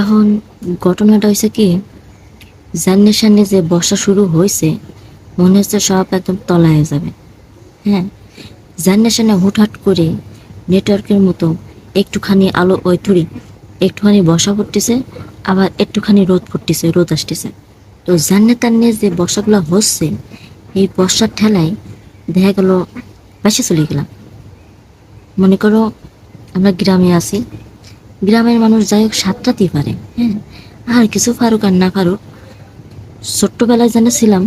এখন ঘটনাটা হয়েছে কি জান্নের সামনে যে বর্ষা শুরু হয়েছে মনে হচ্ছে সব একদম তলায় যাবে। হ্যাঁ জান্নের সামনে হুটহাট করে নেটওয়ার্কের মতো একটুখানি আলো ওই থুড়ি একটুখানি বর্ষা পড়তেছে, আবার একটুখানি রোদ পড়তেছে, রোদ আসতেছে। তো জান্নে তান্নে যে বর্ষাগুলো হচ্ছে, এই বর্ষার ঠেলায় দেখা গেল, বাসে চলে গেলাম। মনে করো আমরা গ্রামে আছি গ্রামের মানুষ যাই হোক সাতটাতেই পারে হ্যাঁ? আর কিছু পারুক আর না পারুক ছোট্টবেলায় যেন ছিলাম,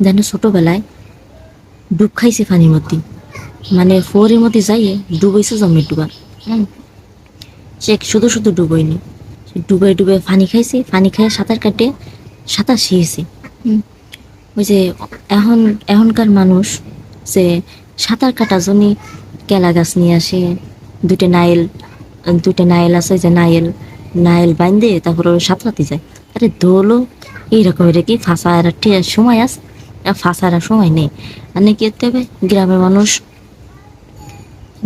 যেন ছোটবেলায় ডুব খাইছি পানির মধ্যে। মানে ফোরের মধ্যে যাইয়ে ডুবাইছে জমের ডুবা হ্যাঁ? সে শুধু শুধু ডুবইনি ডুবে ডুবে পানি খাইছি পানি খাই সাঁতার কাটে, সাঁতার শিখেছি। ওই যে এখন, এখনকার মানুষ যে সাঁতার কাটার জন্য কেলা গাছ নিয়ে আসে দুটো নাইল দুটো নাইল আছে যে নাইল নাইল বাইন্দে তারপর সাঁতরাতে যায়। আরে দোলো এইরকম এটা কি ফাঁসার সময় আছে? ফাঁসার সময় নেই। আর নাকি হবে? গ্রামের মানুষ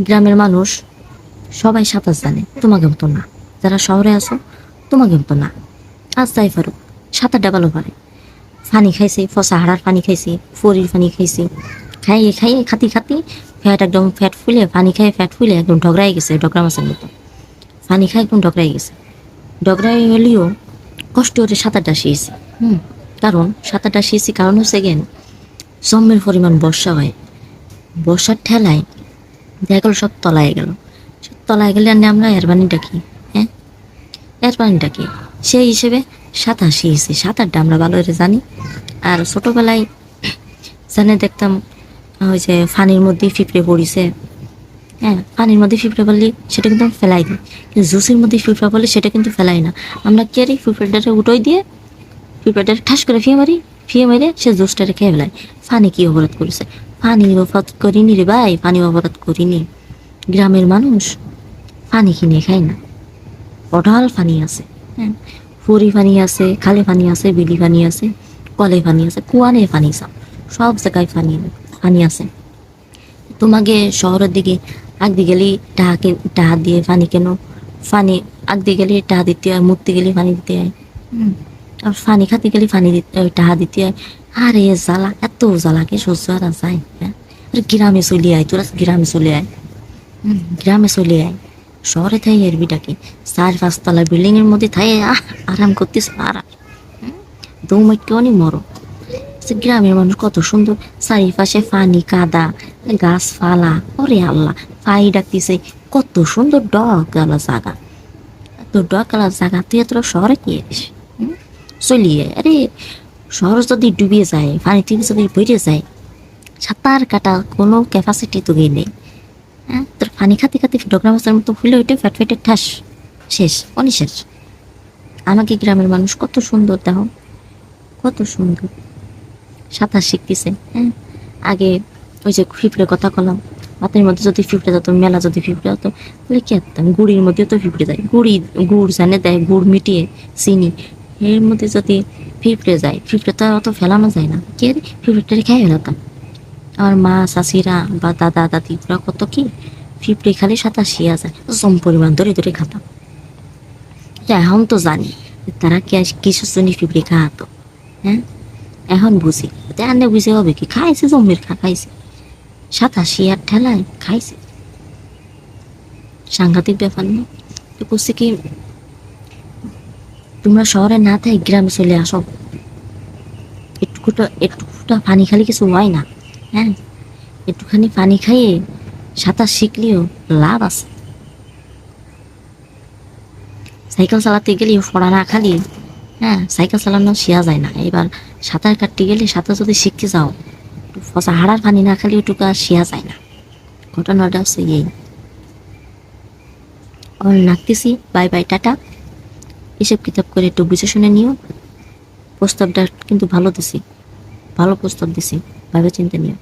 গ্রামের মানুষ সবাই সাঁতার জানে, তোমাকে মতো না। যারা শহরে আছো, তোমাকে মতো না। আজ তাই পারো, সাঁতারটা ভালো পারে। পানি খাইছি, ফসা হাড়ার পানি খাইছি, ফরির পানি খাইছি। খাইয়ে খাইয়ে খাতি খাতি ফ্যাট একদম ফ্যাট ফুলে, পানি খাইয়ে ফ্যাট ফুলে একদম ঢগরাই গেছে ডগরা মাছের মতো। পানি খাই একদম ডগরাই গেছে? ডগরাই হলেও কষ্ট করে সাঁতারটা শিখেছি। হুম, কারণ সাঁতারটা শিখেছি কারণ হচ্ছে গেন জম্মের পরিমাণ বর্ষা হয়। বর্ষার ঠেলায় দেখা সব তলায় গেল। সব তলায় গেলে আর আমরা এর পানিটা কি? হ্যাঁ? এর পানিটা কি? সেই হিসেবে সাঁতার শিখেছি। সাঁতারটা আমরা ভালো করে জানি। আর ছোটোবেলায় জানে দেখতাম, ওই যে ফানির মধ্যে ফিপড়ে পড়িছে। হ্যাঁ পানির মধ্যে ফিপড়ে পড়লে সেটা কিন্তু আমি ফেলাই দিই। কিন্তু জুসের মধ্যে ফিপড়া পড়লে সেটা কিন্তু ফেলাই না। আমরা কি আরি ফিপড়াটা উঠোই দিয়ে ফিপড়াটা ঠাস করে ফিয়ে মারি। ফিয়ে মেরে সে জুসটারে খেয়ে ফেলায় ফানি কি অপরাধ করেছে? পানি অপরাধ করিনি রে ভাই, পানি অপরাধ করিনি। গ্রামের মানুষ পানি কিনে খায় না। অঢাল পানি আছে। হ্যাঁ ফুরি পানি আছে, খালে পানি আছে, বিলি পানি আছে, কলে পানি আছে, কুয়ানে পানি সব সব জায়গায় পানি পানি আছে। তোমাকে শহরের দিকে আগদি গেলে টাহা টাহা দিয়ে পানি কেন? পানি আগদি গেলে টাহা দিতে হয় মুততে গেলে পানি দিতে হয়। আর পানি খাতে গেলে পানি দিতে টাহা দিতে হয়। আরে জ্বালা এত জ্বালাকে সহ্য আর যায়? হ্যাঁ? আরে গ্রামে চলে আয় তোরা গ্রামে চলে আয়। গ্রামে চলে আয়। শহরে থাই এর বিটাকে চার পাঁচতলা বিল্ডিং এর মধ্যে থাই আহ আরাম করতেছ আরাম দৌমাই কেউ মরো গ্রামের মানুষ কত সুন্দর। চারিপাশে পানি কাদা গাছপালা ওরে আল্লাহ। পাই ডাকতেছে, কত সুন্দর জায়গা এত ডগ গালা জায়গা তুই এত শহরে কি এসে চলিয়ে আরে শহর যদি ডুবিয়ে যায়, পানি থেকে যদি বেড়ে যায়, সাঁতার কাটা কোনো ক্যাপাসিটি তো নেই। হ্যাঁ? তোর পানি খাতে খাতে ডগরা মাছের মতো ফুলে ওইটা ফ্যাট ফেটে ঠাস, শেষ অনি শেষ আমাকে গ্রামের মানুষ কত সুন্দর, দেখো। কত সুন্দর। সাঁতার শিখতেছে হ্যাঁ? আগে ওই যে ফিফড়ে কথা কলাম ভাতের মধ্যে যদি ফিফড়ে যেত মেলা যদি ফিফড়ে হতো তাহলে কি করতাম গুড়ির মধ্যে তো ফিফড়ে যায় গুড়ি, গুড় জানে দেয়, গুড় মিটিয়ে চিনি। এর মধ্যে যদি ফিফড়ে যায় ফিফড়ে তো অত ফেলানো যায় না। কে ফিফড়েটা খেয়ে ফেলাতাম। আমার মা শাশিরা বা দাদা দাদিরা কত কি? ফিফড়ে খালি সাঁতার শিয়া যায় সম পরিমাণ ধরে ধরে খাতাম এখন তো জানি তারা কি কিসের জন্য ফিফড়ে খাওয়াতো হ্যাঁ? এখন বুঝি। তেমনি বুঝে হবে কি? খাইছে জমির খা, খাইছে। সাতাশি আর ঠেলায় খাইছে। সাংঘাতিক ব্যাপার না। তো করছে কি, তোমরা শহরে না থাই গ্রামে চলে আসো। একটুকুটা একটুকুটা পানি খালি কিছু হয় না। হ্যাঁ একটুখানি পানি খাইয়ে সাঁতার শিখলেও লাভ আছে। সাইকেল চালাতে গেলে পড়া না খালি হ্যাঁ সাইকেল চালানো শেয়া যায় না। এবার সাঁতার কাটতে গেলে সাঁতার যদি শিখতে যাও ফসা হাড়ার পানি না খালি ওটুকু শেয়া যায় না ঘটনাটা হচ্ছে এই অল নাকতেছি বাই বাই টাটা এসব কিতাব করে একটু বুঝে শুনে নিও। প্রস্তাবটা কিন্তু ভালো দিছি। ভালো প্রস্তাব দিছি। ভাবে চিন্তা নিও।